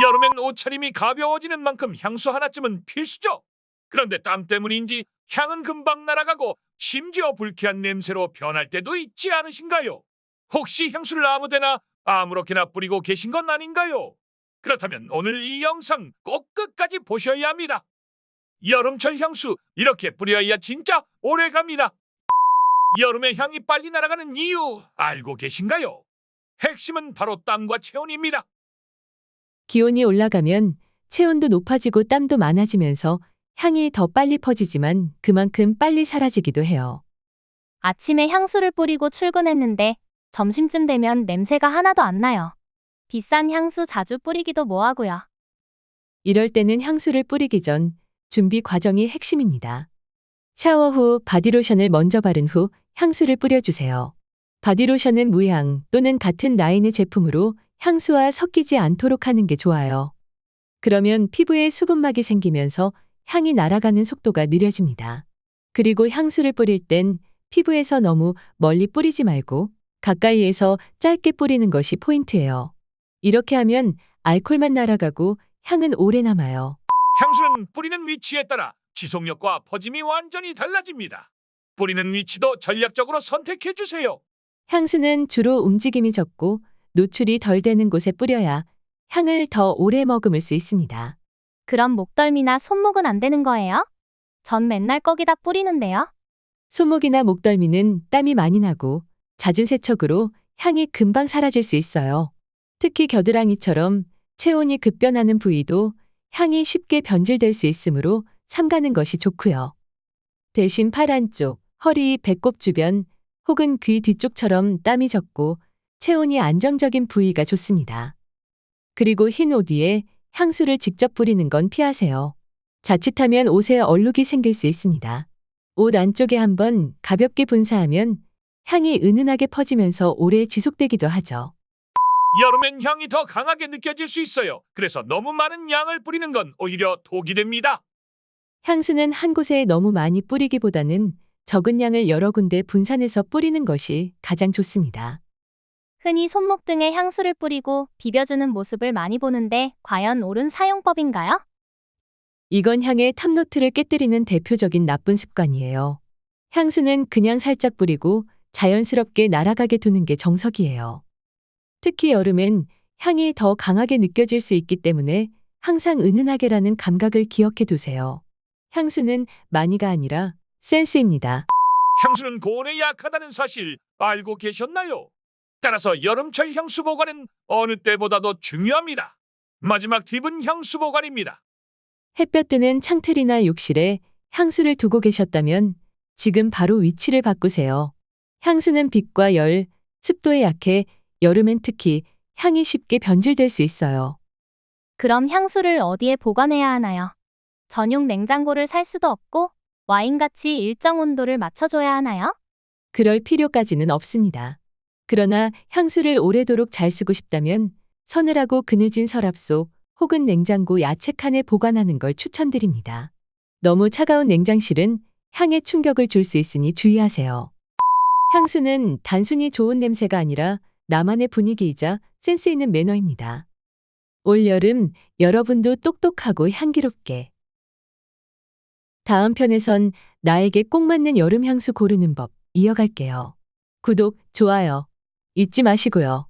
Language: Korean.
여름엔 옷차림이 가벼워지는 만큼 향수 하나쯤은 필수죠. 그런데 땀 때문인지 향은 금방 날아가고 심지어 불쾌한 냄새로 변할 때도 있지 않으신가요? 혹시 향수를 아무데나 아무렇게나 뿌리고 계신 건 아닌가요? 그렇다면 오늘 이 영상 꼭 끝까지 보셔야 합니다. 여름철 향수 이렇게 뿌려야 진짜 오래 갑니다. 여름에 향이 빨리 날아가는 이유 알고 계신가요? 핵심은 바로 땀과 체온입니다. 기온이 올라가면 체온도 높아지고 땀도 많아지면서 향이 더 빨리 퍼지지만 그만큼 빨리 사라지기도 해요. 아침에 향수를 뿌리고 출근했는데 점심쯤 되면 냄새가 하나도 안 나요. 비싼 향수 자주 뿌리기도 뭐하고요. 이럴 때는 향수를 뿌리기 전 준비 과정이 핵심입니다. 샤워 후 바디로션을 먼저 바른 후 향수를 뿌려주세요. 바디로션은 무향 또는 같은 라인의 제품으로 향수와 섞이지 않도록 하는 게 좋아요. 그러면 피부에 수분막이 생기면서 향이 날아가는 속도가 느려집니다. 그리고 향수를 뿌릴 땐 피부에서 너무 멀리 뿌리지 말고 가까이에서 짧게 뿌리는 것이 포인트예요. 이렇게 하면 알콜만 날아가고 향은 오래 남아요. 향수는 뿌리는 위치에 따라 지속력과 퍼짐이 완전히 달라집니다. 뿌리는 위치도 전략적으로 선택해 주세요. 향수는 주로 움직임이 적고 노출이 덜 되는 곳에 뿌려야 향을 더 오래 머금을 수 있습니다. 그럼 목덜미나 손목은 안 되는 거예요? 전 맨날 거기다 뿌리는데요. 손목이나 목덜미는 땀이 많이 나고 잦은 세척으로 향이 금방 사라질 수 있어요. 특히 겨드랑이처럼 체온이 급변하는 부위도 향이 쉽게 변질될 수 있으므로 삼가는 것이 좋고요. 대신 팔 안쪽, 허리, 배꼽 주변 혹은 귀 뒤쪽처럼 땀이 적고 체온이 안정적인 부위가 좋습니다. 그리고 흰 옷 위에 향수를 직접 뿌리는 건 피하세요. 자칫하면 옷에 얼룩이 생길 수 있습니다. 옷 안쪽에 한번 가볍게 분사하면 향이 은은하게 퍼지면서 오래 지속되기도 하죠. 여름엔 향이 더 강하게 느껴질 수 있어요. 그래서 너무 많은 양을 뿌리는 건 오히려 독이 됩니다. 향수는 한 곳에 너무 많이 뿌리기보다는 적은 양을 여러 군데 분산해서 뿌리는 것이 가장 좋습니다. 흔히 손목 등에 향수를 뿌리고 비벼주는 모습을 많이 보는데 과연 옳은 사용법인가요? 이건 향의 탑노트를 깨뜨리는 대표적인 나쁜 습관이에요. 향수는 그냥 살짝 뿌리고 자연스럽게 날아가게 두는 게 정석이에요. 특히 여름엔 향이 더 강하게 느껴질 수 있기 때문에 항상 은은하게라는 감각을 기억해 두세요. 향수는 많이가 아니라 센스입니다. 향수는 고온에 약하다는 사실 알고 계셨나요? 따라서 여름철 향수 보관은 어느 때보다도 중요합니다. 마지막 팁은 향수 보관입니다. 햇볕 드는 창틀이나 욕실에 향수를 두고 계셨다면 지금 바로 위치를 바꾸세요. 향수는 빛과 열, 습도에 약해 여름엔 특히 향이 쉽게 변질될 수 있어요. 그럼 향수를 어디에 보관해야 하나요? 전용 냉장고를 살 수도 없고 와인같이 일정 온도를 맞춰줘야 하나요? 그럴 필요까지는 없습니다. 그러나 향수를 오래도록 잘 쓰고 싶다면 서늘하고 그늘진 서랍 속 혹은 냉장고 야채 칸에 보관하는 걸 추천드립니다. 너무 차가운 냉장실은 향에 충격을 줄 수 있으니 주의하세요. 향수는 단순히 좋은 냄새가 아니라 나만의 분위기이자 센스 있는 매너입니다. 올 여름 여러분도 똑똑하고 향기롭게. 다음 편에선 나에게 꼭 맞는 여름 향수 고르는 법 이어갈게요. 구독, 좋아요 잊지 마시고요.